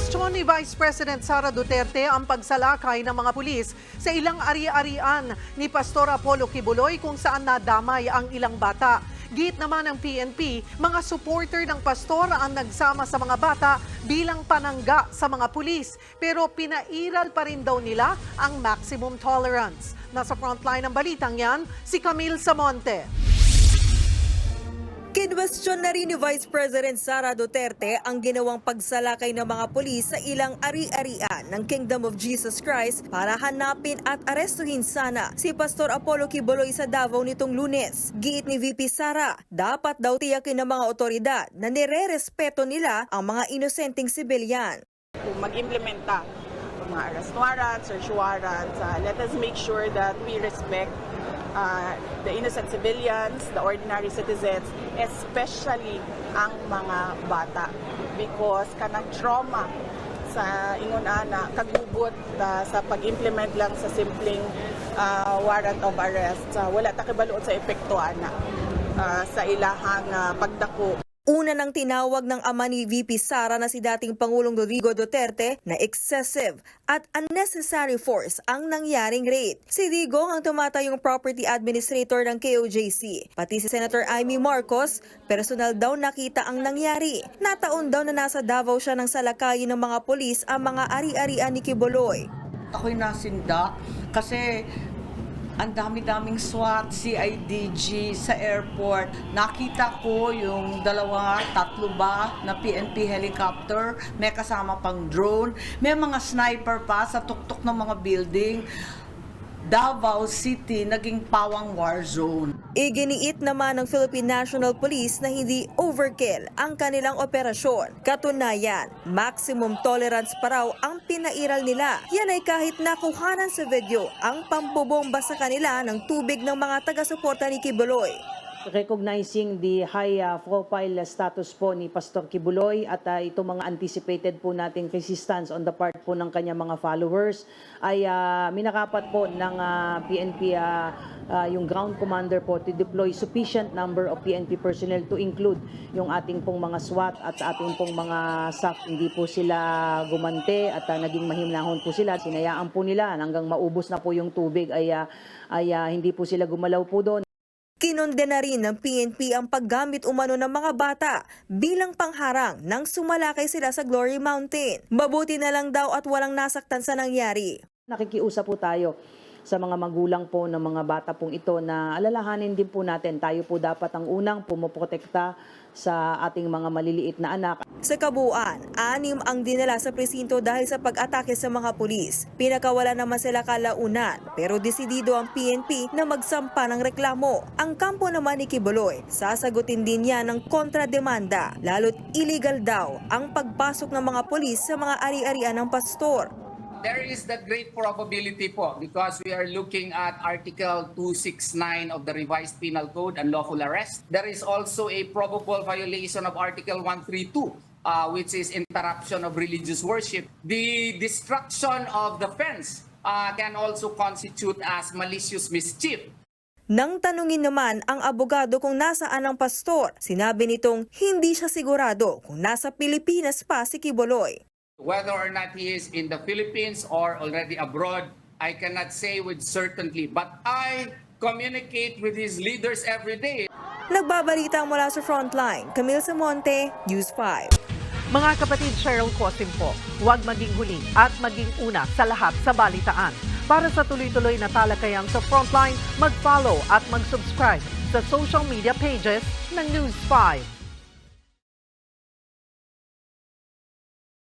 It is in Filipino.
Kinwestiyon ni Vice President Sara Duterte ang pagsalakay ng mga pulis sa ilang ari-arian ni Pastor Apollo Kibuloy kung saan nadamay ang ilang bata. Git naman ng PNP, mga supporter ng pastor ang nagsama sa mga bata bilang panangga sa mga pulis. Pero pinairal pa rin daw nila ang maximum tolerance. Nasa frontline ng balitang yan, si Camille Samonte. Kinwestiyon na rin ni Vice President Sara Duterte ang ginawang pagsalakay ng mga pulis sa ilang ari-arian ng Kingdom of Jesus Christ para hanapin at arestuhin sana si Pastor Apollo Kibuloy sa Davao nitong lunes. Giit ni VP Sara, dapat daw tiyakin ng mga otoridad na nire-respeto nila ang mga inosenteng sibilyan. kung mag-implementa mga arrest warrants, search warrants, uh, let us make sure that we respect uh, the innocent civilians, the ordinary citizens, especially ang mga bata. Because kanang trauma sa ingon ana kagubot uh, sa pag-implement lang sa simpleng uh, warrant of arrest. Uh, wala ta kibaluot sa epekto ana uh, sa ilahang uh, pagdako Una nang tinawag ng ama ni VP Sara na si dating Pangulong Rodrigo Duterte na excessive at unnecessary force ang nangyaring raid. Si Digong ang tumatayong property administrator ng KOJC. Pati si Senator Amy Marcos, personal daw nakita ang nangyari. Nataon daw na nasa Davao siya ng salakayin ng mga polis ang mga ari-arian ni Kiboloy. ako'y nasinda kasi ang dami-daming SWAT, CIDG sa airport. Nakita ko yung dalawa, tatlo ba na PNP helicopter, may kasama pang drone, may mga sniper pa sa tuktok ng mga building. Davao City naging pawang war zone. Iginiit naman ng Philippine National Police na hindi overkill ang kanilang operasyon. Katunayan, maximum tolerance pa raw ang pinairal nila. Yan ay kahit nakuhanan sa video ang pambobomba sa kanila ng tubig ng mga taga-suporta ni Kibuloy. Recognizing the high uh, profile status po ni Pastor Kibuloy at uh, itong mga anticipated po nating resistance on the part po ng kanyang mga followers ay uh, minakapat po ng uh, PNP uh, uh, yung ground commander po to deploy sufficient number of PNP personnel to include yung ating pong mga SWAT at ating pong mga staff. Hindi po sila gumante at uh, naging mahimnahon po sila. Sinayaan po nila hanggang maubos na po yung tubig ay, uh, ay uh, hindi po sila gumalaw po doon. Kinonde na rin ng PNP ang paggamit umano ng mga bata bilang pangharang nang sumalakay sila sa Glory Mountain. Mabuti na lang daw at walang nasaktan sa nangyari. Nakikiusap po tayo sa mga magulang po ng mga bata pong ito na alalahanin din po natin. Tayo po dapat ang unang pumoprotekta sa ating mga maliliit na anak. Sa kabuuan, anim ang dinala sa presinto dahil sa pag-atake sa mga pulis. Pinakawala naman sila kalaunan pero desidido ang PNP na magsampa ng reklamo. Ang kampo naman ni Kibuloy, sasagutin din niya ng kontrademanda lalo't illegal daw ang pagpasok ng mga pulis sa mga ari-arian ng pastor. There is that great probability po because we are looking at Article 269 of the Revised Penal Code, unlawful arrest. There is also a probable violation of Article 132, uh, which is interruption of religious worship. The destruction of the fence uh, can also constitute as malicious mischief. Nang tanungin naman ang abogado kung nasaan ang pastor, sinabi nitong hindi siya sigurado kung nasa Pilipinas pa si Kibuloy. Whether or not he is in the Philippines or already abroad, I cannot say with certainty. But I communicate with his leaders every day. Nagbabalita mula sa Frontline, Camille Samonte, News 5. Mga kapatid Cheryl Cosim po, huwag maging huli at maging una sa lahat sa balitaan. Para sa tuloy-tuloy na talakayan sa Frontline, mag-follow at mag-subscribe sa social media pages ng News 5.